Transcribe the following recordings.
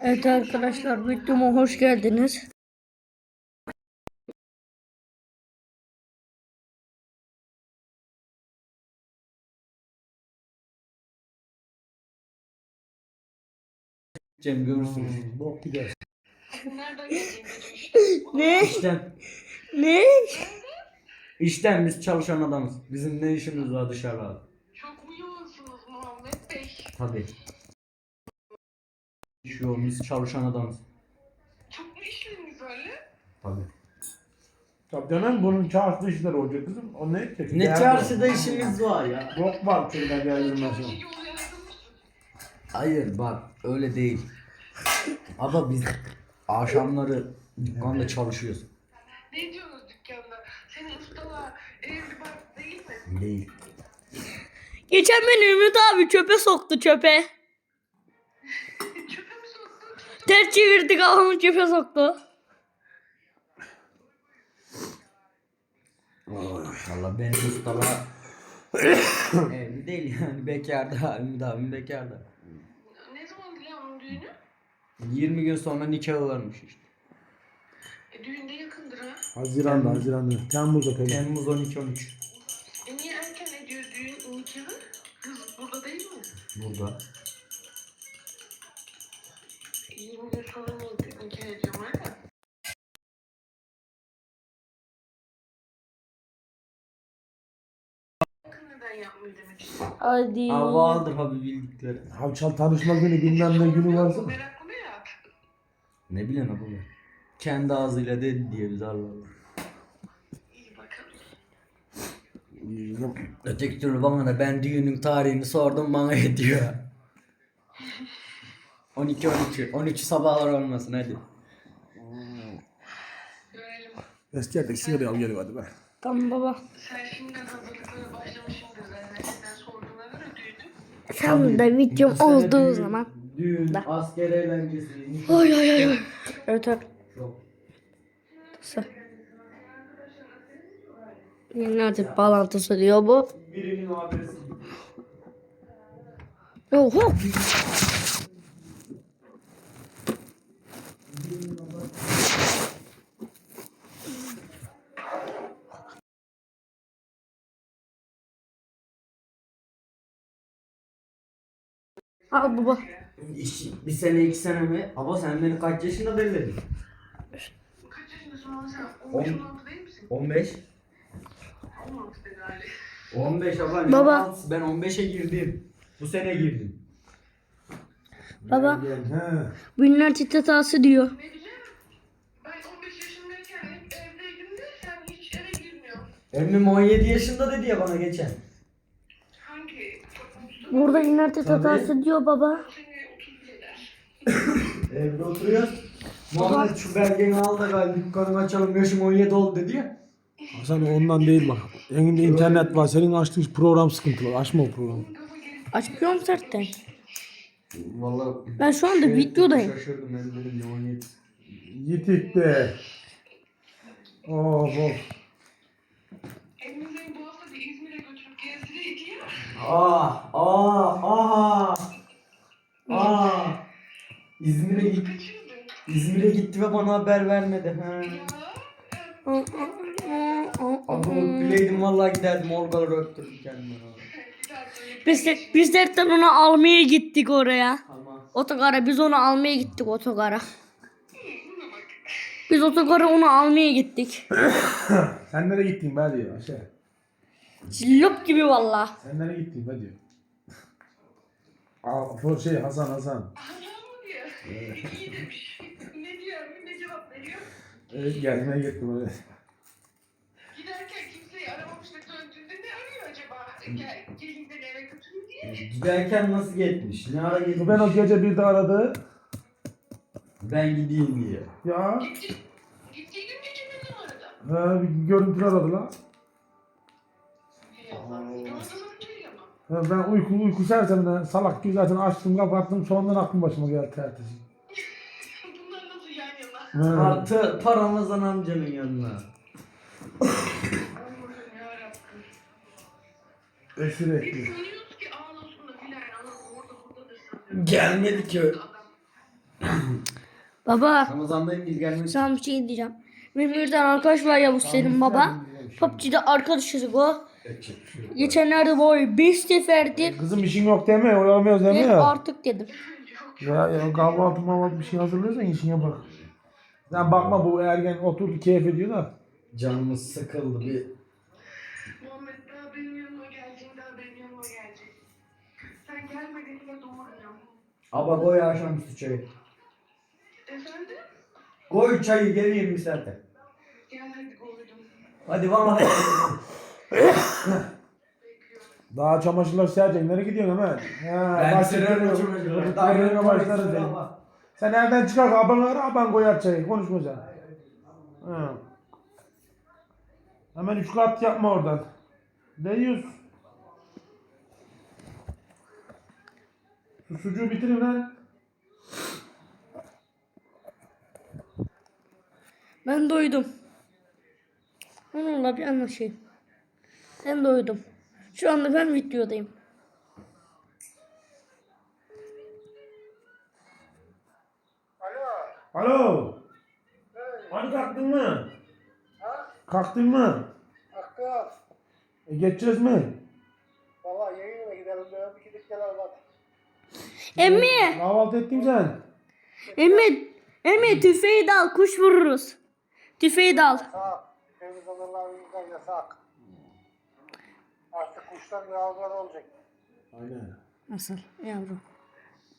Evet arkadaşlar videoma hoş geldiniz. Cem görürsünüz. Bok gider. Ne? İşten, Ne? işten biz çalışan adamız. Bizim ne işimiz var dışarıda? Çok mu yoğunsunuz Muhammed Bey? Tabii. Yoğun, biz çalışan adamız. Çok mu işleriniz öyle? Tabii. Tabii canım bunun çarşı işleri olacak kızım. O ne edecek? Ne çarşıda işimiz var ya? Bok var şurada geldim Çok iyi yol. Hayır bak öyle değil. Ama biz akşamları dükkanda çalışıyoruz. Ne diyorsunuz dükkanda? Senin ustalar evli bak değil mi? Değil. Geçen beni Ümit abi çöpe soktu çöpe. Ters çevirdi kafamı çöpe soktu. Valla benim ustalar evli değil yani bekarda. Ümit abim bekarda. Ne zaman Dilan'ın düğünü? 20 gün sonra nikahı varmış işte. E, düğün de yakındır ha. Haziran'da Haziran'da. Temmuz'da tabii. Temmuz 12-13. E niye erken ediyor düğün nikahı? Kız burada değil mi? Burada. 20 gün sonra niye nikah ediyorum? Yakın neden yapmayı demek istiyorum. Hadi. Ha vardır abi bildikleri. Havçal tanışma günü bilmem ne günü varsa. Meraklı merak. Ne bileyim abi. Kendi ağzıyla dedi diye biz Allah Allah. İyi bakalım. Öteki türlü bana da ben düğünün tarihini sordum bana ediyor. 12 12 13 sabahlar olmasın hadi. Görelim. Eski yerde sigara al geliyor hadi be. Tamam baba. Sen şimdiden hazırlıklara başlamışsındır zaten. Senden sorduğuna göre düğünü. Tam da videom Bu sene olduğu düğün- zaman. Düğün, Da. asker eğlencesi. Oy oy oy. oy. Evet Çok. arkadaşlar. Nerede bağlantısı diyor bu? Birinin adresi. Oho. Al baba. Bir sene iki sene mi? Ama sen beni kaç yaşında belirledin? Kaç yaşındasın oğlum sen? On- 15-16 değil misin? 15. 16 dedi Ali. 15 abla. Baba. 16. Ben 15'e girdim. Bu sene girdim. Baba. He. Bunlar çitatası diyor. Ne diyeceğim? Ben 15 yaşındayken hep evdeydim de sen hiç eve girmiyorsun. Emmim 17 yaşında dedi ya bana geçen. Burada internet hatası diyor baba. seni 30 bile der. Evde oturuyoruz. Muhammed şu belgeni al da gel dükkanı açalım yaşım 17 oldu dedi ya. Hasan ondan değil bak. Elinde internet var. Senin açtığın program sıkıntılı. Açma o programı. Açmıyorum zaten. Vallahi Ben şu anda videodayım. Şaşırdım ben dedim ne 17. Yitik be. Of of. Emre'yi bu hafta bir İzmir'e götürüp gezdireydi ya. Ah ah ah ah. İzmir'e git Kaçırdı. İzmir'e gitti ve bana haber vermedi. Ha. Ya. Abi bileydim vallahi giderdim orgaları öptürdüm kendime. Biz de, biz de onu almaya gittik oraya. Tamam. Otogara biz onu almaya gittik otogara. Biz otogara onu almaya gittik. Sen nereye gittin be diyor. Şey. Cillop gibi valla. Sen nereye gittin diyor. Aa, bu şey Hasan Hasan. Anam mı diyor. İyi demiş. Ne diyor? Ne cevap veriyor? Evet gelmeye gittim öyle. Giderken kimseyi aramamış da döndüğünde ne arıyor acaba? Gel, gelin beni eve götürün diye. Giderken nasıl gitmiş? Ne ara gitmiş? Ben o gece bir de aradı. Ben gideyim diye. Ya Gitti. Gittiği gün geçemedi arada. ha, bir görüntüler aradı lan. Ha, Ben uyku uyku sersemine salak gibi zaten açtım kapattım sonradan aklım başıma geldi tertesi. Bunlar nasıl yan yana? Ha. Artı Paramazan amcanın yanına. Allah'ım yarabbim. Esir Biz ekli. sanıyoruz ki ağlasın da filan anam orada buradadır sanıyoruz. Gelmedi ki. Baba Ramazan'dayım biz gelmek sana bir şey diyeceğim. Benim arkadaş var Yavuz senin baba. PUBG'de arkadaşız o. Geçenlerde böyle 5 seferdir Kızım işin yok deme. Oyalamıyoruz deme ya. artık dedim. Ya, ya kahvaltı mahvaltı bir şey hazırlıyorsan işine bak. Sen bakma bu ergen oturdu keyif ediyor da. Canımız sıkıldı bir. Muhammed daha benim yanıma daha benim. Sen. Aba koy akşamüstü çayı. Efendim? Koy çayı geleyim bir saatte. Gel hadi koydum. Hadi vallahi. Daha çamaşırlar serecek. Nereye gidiyorsun hemen? Ha, Ben geliyor. çamaşırları. Daireye başlarız seni. Sen evden çıkar aban ara aban koyar çayı. Konuşma sen. Ha. Hemen üç kat yapma oradan. Ne yiyorsun? Şu sucuğu bitirin lan. Ben doydum. Onunla bir anlaşayım. Ben doydum. Şu anda ben videodayım. Alo. Hadi kalktın mı? Kalktın mı? Hakkı, E, geçeceğiz mi? valla yayınına gidelim diyorum. İki dakikalar var. Emmi! Kahvaltı ettin sen. Emmi! Emmi tüfeği dal kuş vururuz. Tüfeği dal. Yasak. Köyümüz adamlarımızda yasak. Kuşlar zor olacak. Aynen. Nasıl yavrum?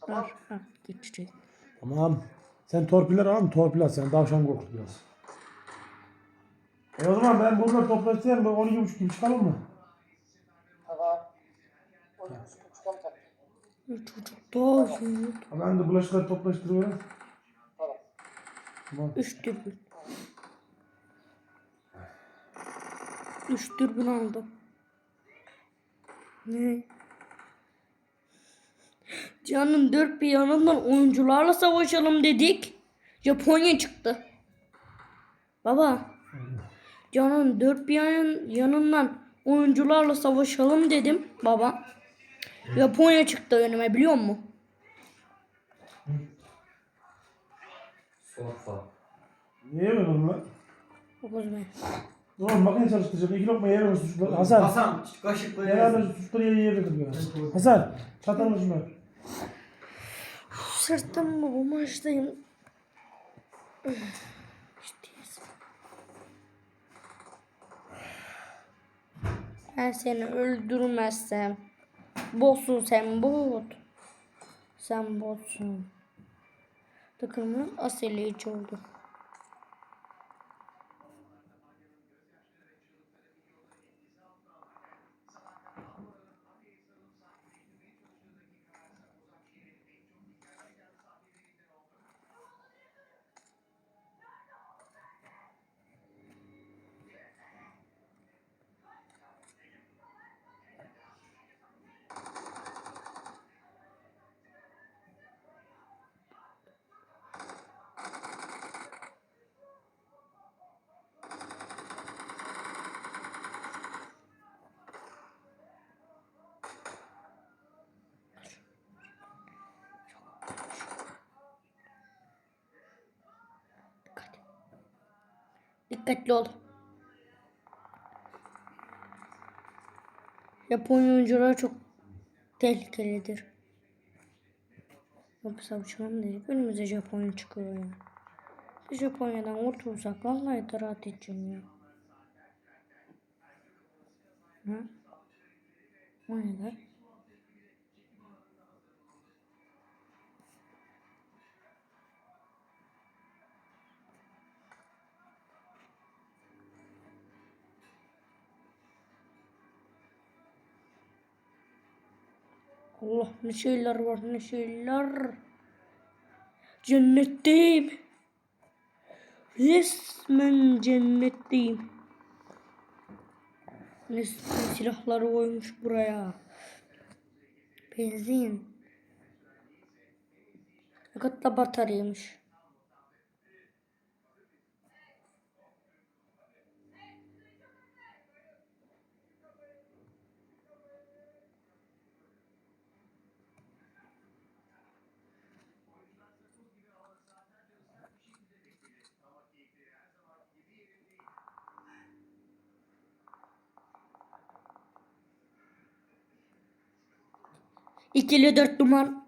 Tamam. Dur. Ha, geçecek. Tamam. Sen torpiller al mı? Torpil al sen. Davşan korkut biraz. E o zaman ben bunları toplatayım. 12.30 gibi çıkalım mı? Tamam. O sıkı çıkarsak. Çocuk doğuyor. Ben de bulaşıkları toplaştırıyorum. Tamam. Tamam. Üç dürbün. Üç dürbün aldım. Ne? Canın dört bir yanından oyuncularla savaşalım dedik. Japonya çıktı. Baba. Canın dört bir yanın, yanından oyuncularla savaşalım dedim baba. Japonya çıktı önüme biliyor musun? Sofa. Niye yemedin lan? Zaman. Oğlum makine çalıştıracak. İki lokma yer misin suçları? Hasan. Hasan kaşıkla Yer yersin. misin suçları ye yedirdim ya. Hasan. Çatal şunlar? Sırtım bu maçtayım. Ben seni öldürmezsem botsun sen bot. Sen botsun. Takımın asilici oldu. Dikkatli ol. Japonya oyuncuları çok tehlikelidir. Yok savuşalım dedik. Önümüze Japonya çıkıyor ya. Biz Japonya'dan kurtulsak vallahi da rahat edeceğim ya. Ha? O ne? Allah ne şeyler var ne şeyler. Cennetteyim. Resmen cennetteyim. Resmen silahları koymuş buraya. Benzin. Fakat da bataryaymış. İkili dört numara.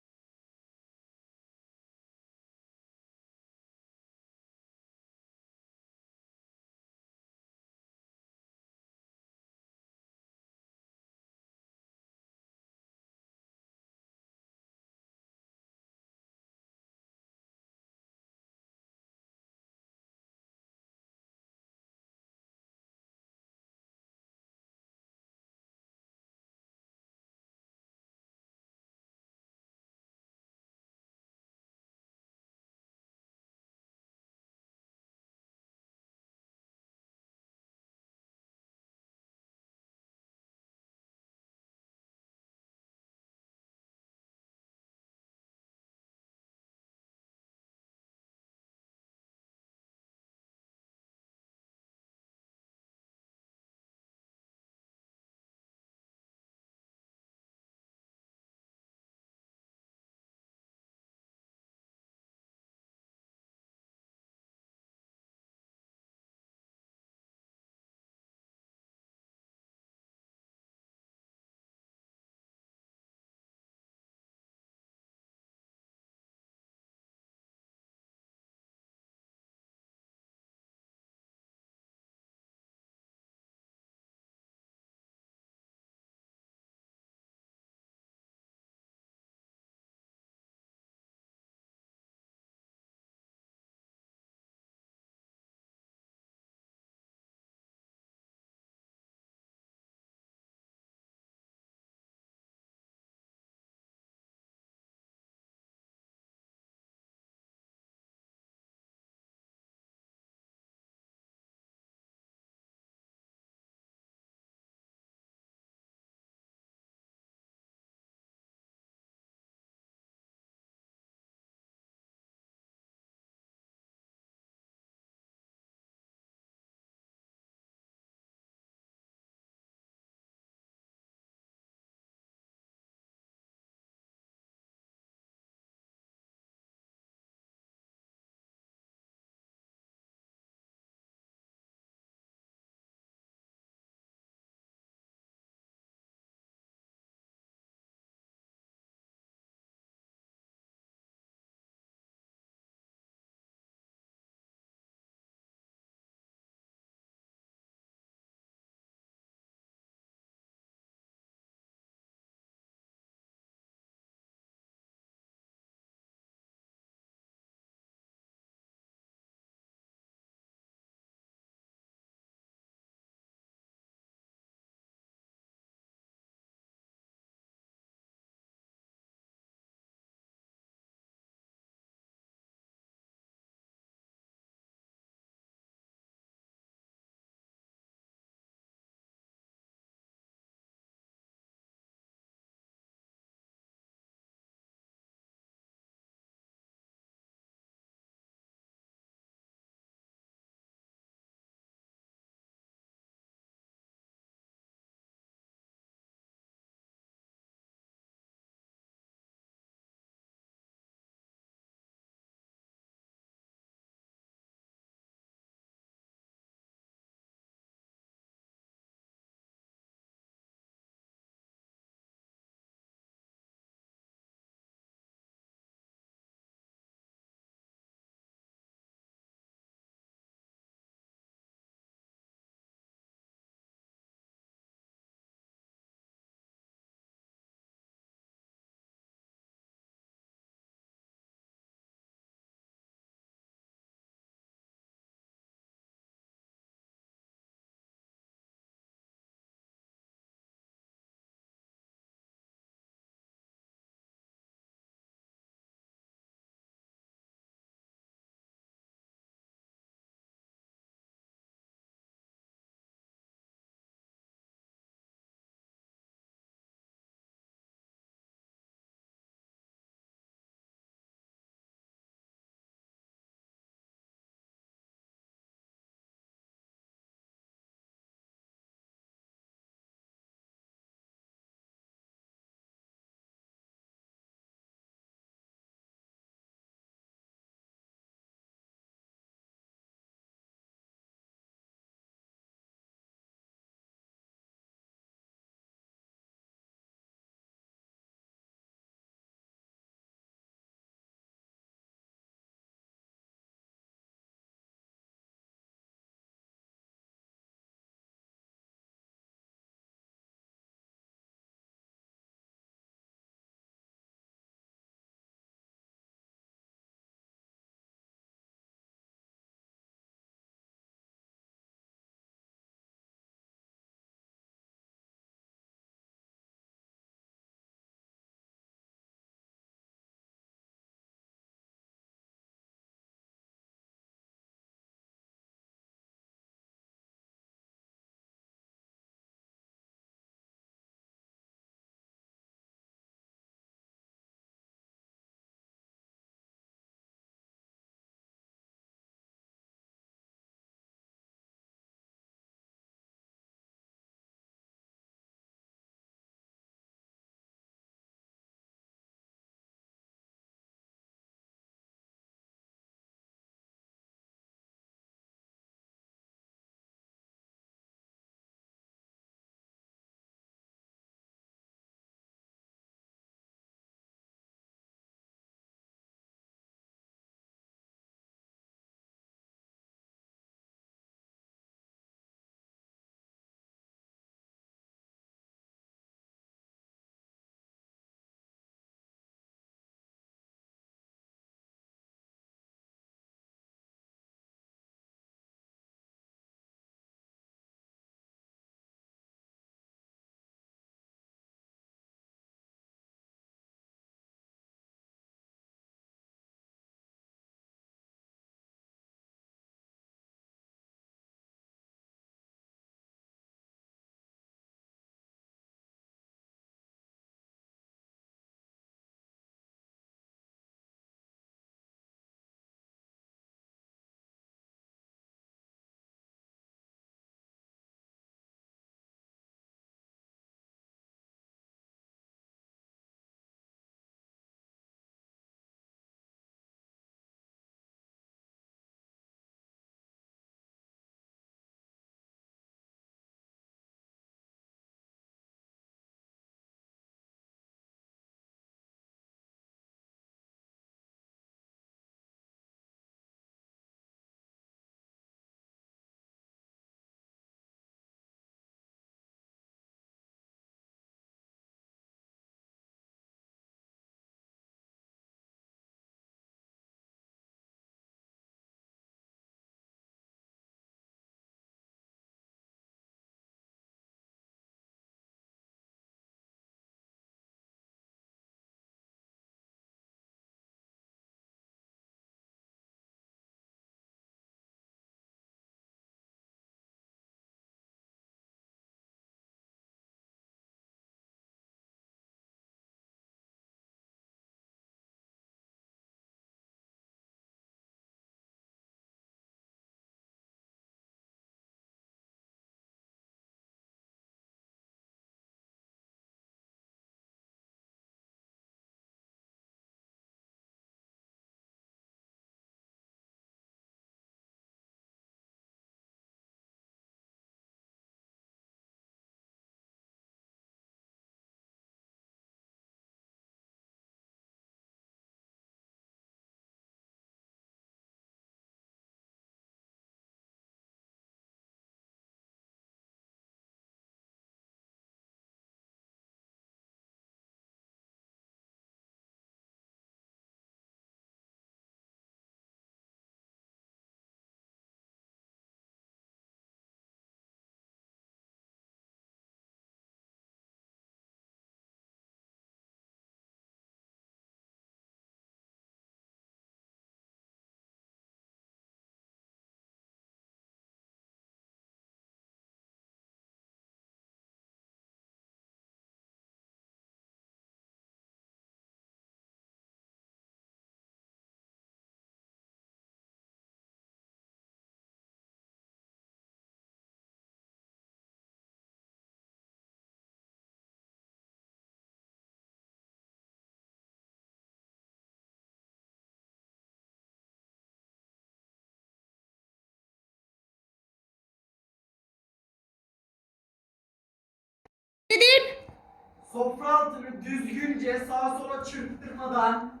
Sofra altını düzgünce sağa sola çırptırmadan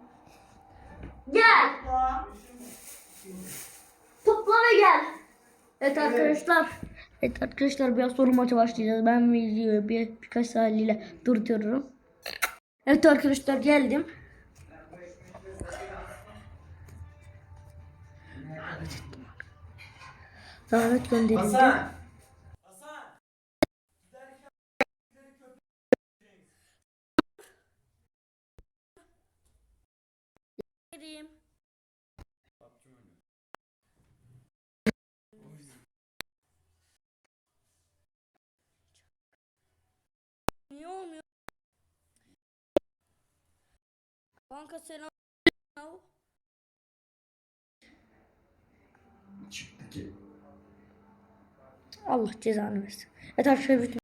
Gel. topla. Topla ve gel. Evet arkadaşlar. Evet arkadaşlar biraz sonra maça başlayacağız. Ben videoyu bir, birkaç saniyeyle durdururum. Evet arkadaşlar geldim. Davet gönderildi. Hasan. Niye olmuyor? Banka selam. Çıktı ki. Allah cezanı versin. Evet arkadaşlar bütün